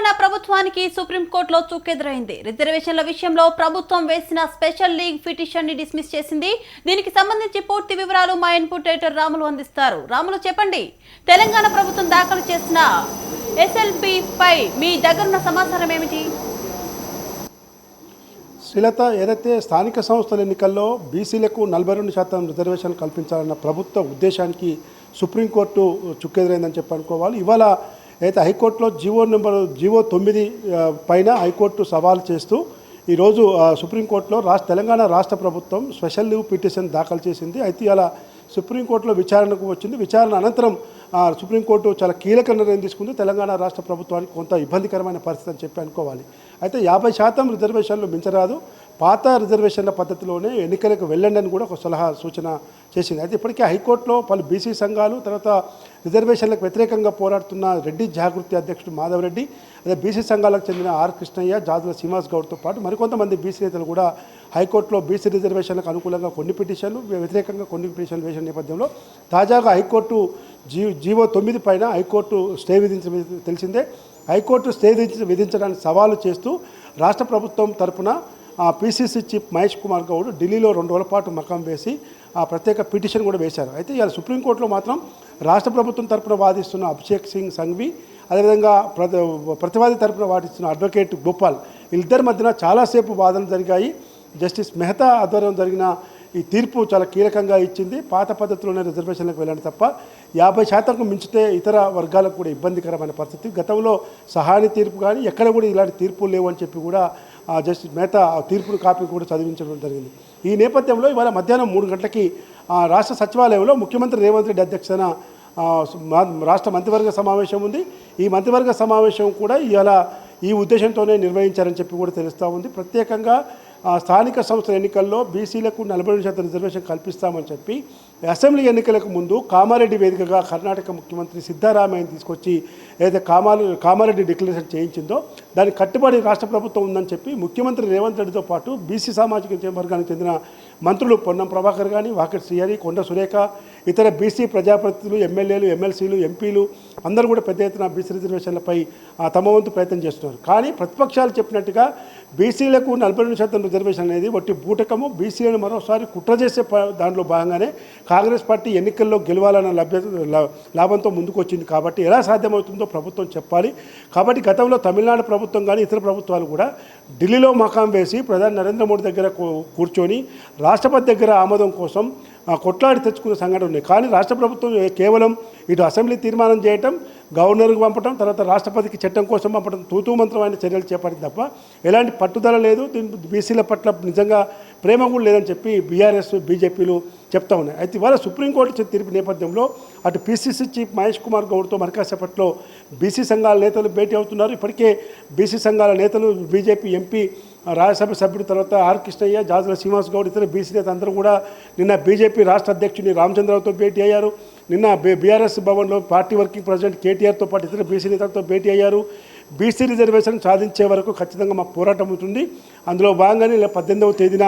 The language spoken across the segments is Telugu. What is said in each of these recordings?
తెలంగాణ ప్రభుత్వానికి సుప్రీంకోర్టులో చుక్కెదురైంది. రిజర్వేషన్ల విషయంలో ప్రభుత్వం వేసిన స్పెషల్ లీగ్ పిటిషన్ని డిస్మిస్ చేసింది. దీనికి సంబంధించి పూర్తి వివరాలు మా ఇన్పుట్ ఎడిటర్ రాములు అందిస్తారు. రాములు చెప్పండి. తెలంగాణ ప్రభుత్వం దాఖలు చేసిన ఎస్ఎల్పి పై మీ దగ్గరున్న సమాచారం ఏమిటి? శ్రీలత ఏదైతే స్థానిక సంస్థల ఎన్నికల్లో బీసీలకు నలభై రెండు శాతం రిజర్వేషన్ కల్పించాలన్న ప్రభుత్వ ఉద్దేశానికి సుప్రీంకోర్టు చుక్కెదురైందని చెప్పి అనుకోవాలి. ఇవాళ అయితే హైకోర్టులో జీవో నెంబర్ జీవో తొమ్మిది పైన హైకోర్టు సవాల్ చేస్తూ ఈరోజు సుప్రీంకోర్టులో రాష్ట్ర తెలంగాణ రాష్ట్ర ప్రభుత్వం స్పెషల్ లీవ్ పిటిషన్ దాఖలు చేసింది. అయితే ఇలా సుప్రీంకోర్టులో విచారణకు వచ్చింది. విచారణ అనంతరం ఆ, సుప్రీంకోర్టు చాలా కీలక నిర్ణయం తీసుకుంది. తెలంగాణ రాష్ట్ర ప్రభుత్వానికి కొంత ఇబ్బందికరమైన పరిస్థితి అని చెప్పి అనుకోవాలి. అయితే యాభై శాతం రిజర్వేషన్లు మించరాదు. పాత రిజర్వేషన్ల పద్ధతిలోనే ఎన్నికలకు వెళ్ళండి అని కూడా ఒక సలహా సూచన చేసింది. అయితే ఇప్పటికే హైకోర్టులో పలు బీసీ సంఘాలు తర్వాత రిజర్వేషన్లకు వ్యతిరేకంగా పోరాడుతున్న రెడ్డి జాగృతి అధ్యక్షుడు మాధవరెడ్డి అదే బీసీ సంఘాలకు చెందిన ఆర్ కృష్ణయ్య జాదుల శ్రీనివాస్ గౌడ్తో పాటు మరికొంతమంది బీసీ నేతలు కూడా హైకోర్టులో బీసీ రిజర్వేషన్లకు అనుకూలంగా కొన్ని పిటిషన్లు వ్యతిరేకంగా కొన్ని పిటిషన్లు వేసిన నేపథ్యంలో తాజాగా హైకోర్టు జీ జీవో తొమ్మిది పైన హైకోర్టు స్టే విధించిన తెలిసిందే. హైకోర్టు స్టే విధించడానికి సవాలు చేస్తూ రాష్ట్ర ప్రభుత్వం తరపున P C C chief Mahesh Kumar Goud ఢిల్లీలో రెండు రోజుల పాటు మకం వేసి ఆ ప్రత్యేక పిటిషన్ కూడా వేశారు. అయితే ఇవాళ సుప్రీంకోర్టులో మాత్రం రాష్ట్ర ప్రభుత్వం తరపున వాదిస్తున్న అభిషేక్ సింగ్ సంఘవి అదేవిధంగా ప్రతి ప్రతివాది తరపున వాదిస్తున్న అడ్వకేట్ గోపాల్ వీళ్ళిద్దరి మధ్యన చాలాసేపు వాదనలు జరిగాయి. జస్టిస్ మెహతా ఆధ్వర్యం జరిగిన ఈ తీర్పు చాలా కీలకంగా ఇచ్చింది. పాత పద్ధతిలోనే రిజర్వేషన్లకు వెళ్ళండి తప్ప యాభై శాతంకు మించితే ఇతర వర్గాలకు కూడా ఇబ్బందికరమైన పరిస్థితి. గతంలో సహాని తీర్పు కానీ ఎక్కడ కూడా ఇలాంటి తీర్పులు లేవు అని చెప్పి కూడా ఆ, జస్టిస్ మేతా ఆ కాపీ కూడా చదివించడం జరిగింది. ఈ నేపథ్యంలో ఇవాళ మధ్యాహ్నం మూడు గంటలకి ఆ, రాష్ట్ర సచివాలయంలో ముఖ్యమంత్రి రేవంత్ రెడ్డి అధ్యక్షతన రాష్ట్ర మంత్రివర్గ సమావేశం ఉంది. ఈ మంత్రివర్గ సమావేశం కూడా ఇవాళ ఈ ఉద్దేశంతోనే నిర్వహించారని చెప్పి కూడా తెలుస్తూ ఉంది. ప్రత్యేకంగా స్థానిక సంస్థల ఎన్నికల్లో బీసీలకు నలభై రెండు శాతం రిజర్వేషన్ కల్పిస్తామని చెప్పి అసెంబ్లీ ఎన్నికలకు ముందు కామారెడ్డి వేదికగా కర్ణాటక ముఖ్యమంత్రి సిద్ధారామయ్య తీసుకొచ్చి ఏదైతే కామాలు కామారెడ్డి డిక్లరేషన్ చేయించిందో దానికి కట్టుబడి రాష్ట్ర ప్రభుత్వం ఉందని చెప్పి ముఖ్యమంత్రి రేవంత్ రెడ్డితో పాటు బీసీ సామాజిక వర్గానికి చెందిన మంత్రులు పొన్నం ప్రభాకర్ కానీ వాకటి శ్రీహరి కొండ సురేఖ ఇతర బీసీ ప్రజాప్రతినిధులు ఎమ్మెల్యేలు ఎమ్మెల్సీలు ఎంపీలు అందరూ కూడా పెద్ద ఎత్తున బీసీ రిజర్వేషన్లపై ఆ, తమ వంతు ప్రయత్నం చేస్తున్నారు. కానీ ప్రతిపక్షాలు చెప్పినట్టుగా బీసీలకు నలభై రెండు శాతం రిజర్వేషన్ అనేది ఒట్టి బూటకము. బీసీలను మరోసారి కుట్ర చేసే దాంట్లో భాగంగానే కాంగ్రెస్ పార్టీ ఎన్నికల్లో గెలవాలన్న లభ్యత లా- లాభంతో ముందుకు వచ్చింది కాబట్టి ఎలా సాధ్యమవుతుందో ప్రభుత్వం చెప్పాలి. కాబట్టి గతంలో తమిళనాడు ప్రభుత్వం కానీ ఇతర ప్రభుత్వాలు కూడా ఢిల్లీలో మకాం వేసి ప్రధాని నరేంద్ర మోడీ దగ్గర కూర్చొని రాష్ట్రపతి దగ్గర ఆమోదం కోసం కొట్లాడి తెచ్చుకున్న సంఘటన ఉన్నాయి కానీ రాష్ట్ర ప్రభుత్వం కేవలం ఇటు అసెంబ్లీ తీర్మానం చేయటం గవర్నర్కి పంపడం తర్వాత రాష్ట్రపతికి చట్టం కోసం పంపడం తూతూ మంత్రమైన చర్యలు చేపట్టింది తప్ప ఎలాంటి పట్టుదల లేదు. దీని బీసీల పట్ల నిజంగా ప్రేమ కూడా లేదని చెప్పి బీఆర్ఎస్ బీజేపీలు చెప్తా ఉన్నాయి. అయితే ఇవాళ సుప్రీంకోర్టు ఇచ్చిన తీర్పు నేపథ్యంలో అటు పిసిసి చీఫ్ మహేష్ కుమార్ గౌడ్తో మరికాసేపట్లో బీసీ సంఘాల నేతలు భేటీ అవుతున్నారు. ఇప్పటికే బీసీ సంఘాల నేతలు బీజేపీ ఎంపీ రాజ్యసభ సభ్యుడు తర్వాత ఆర్ కృష్ణయ్య జాజుల శ్రీనివాస్ గౌడ్ ఇతర బీసీ నేత అందరూ కూడా నిన్న బీజేపీ రాష్ట్ర అధ్యక్షుని రామచంద్రరావుతో భేటీ అయ్యారు. నిన్న బీఆర్ఎస్ భవన్లో పార్టీ వర్కింగ్ ప్రెసిడెంట్ కేటీఆర్తో పాటు ఇతర బీసీ నేతలతో భేటీ అయ్యారు. బీసీ రిజర్వేషన్ సాధించే వరకు ఖచ్చితంగా మా పోరాటం ఉంటుంది. అందులో భాగంగానే పద్దెనిమిదవ తేదీన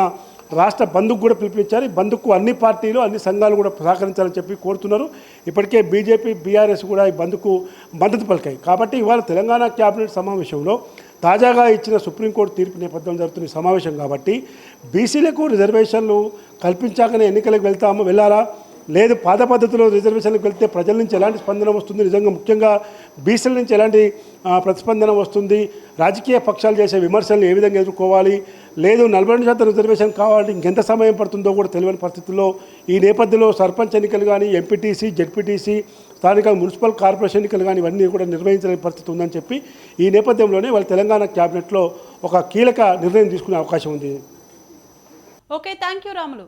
రాష్ట్ర బంధుకు కూడా పిలిపించాలి బంధుకు అన్ని పార్టీలు అన్ని సంఘాలు కూడా సహకరించాలని చెప్పి కోరుతున్నారు. ఇప్పటికే బీజేపీ బీఆర్ఎస్ కూడా ఈ బంధుకు మద్దతు పలికాయి. కాబట్టి ఇవాళ తెలంగాణ క్యాబినెట్ సమావేశంలో తాజాగా ఇచ్చిన సుప్రీంకోర్టు తీర్పు నేపథ్యం జరుగుతున్న సమావేశం కాబట్టి బీసీలకు రిజర్వేషన్లు కల్పించాకనే ఎన్నికలకు వెళ్తాము వెళ్ళాలా? లేదు పాత పద్ధతిలో రిజర్వేషన్లకు వెళ్తే ప్రజల నుంచి ఎలాంటి స్పందన వస్తుంది? నిజంగా ముఖ్యంగా బీసీల నుంచి ఎలాంటి ప్రతిస్పందన వస్తుంది? రాజకీయ పక్షాలు చేసే విమర్శలను ఏ విధంగా ఎదుర్కోవాలి? లేదు నలభై రెండు శాతం రిజర్వేషన్ కావాలంటే ఇంకెంత సమయం పడుతుందో కూడా తెలియని పరిస్థితుల్లో ఈ నేపథ్యంలో సర్పంచ్ ఎన్నికలు కానీ M P T C Z P T C స్థానిక మున్సిపల్ కార్పొరేషన్ ఎన్నికలు కానీ ఇవన్నీ కూడా నిర్వహించలేని పరిస్థితి ఉందని చెప్పి ఈ నేపథ్యంలోనే వాళ్ళ తెలంగాణ క్యాబినెట్లో ఒక కీలక నిర్ణయం తీసుకునే అవకాశం ఉంది. Okay thank you Ramulu.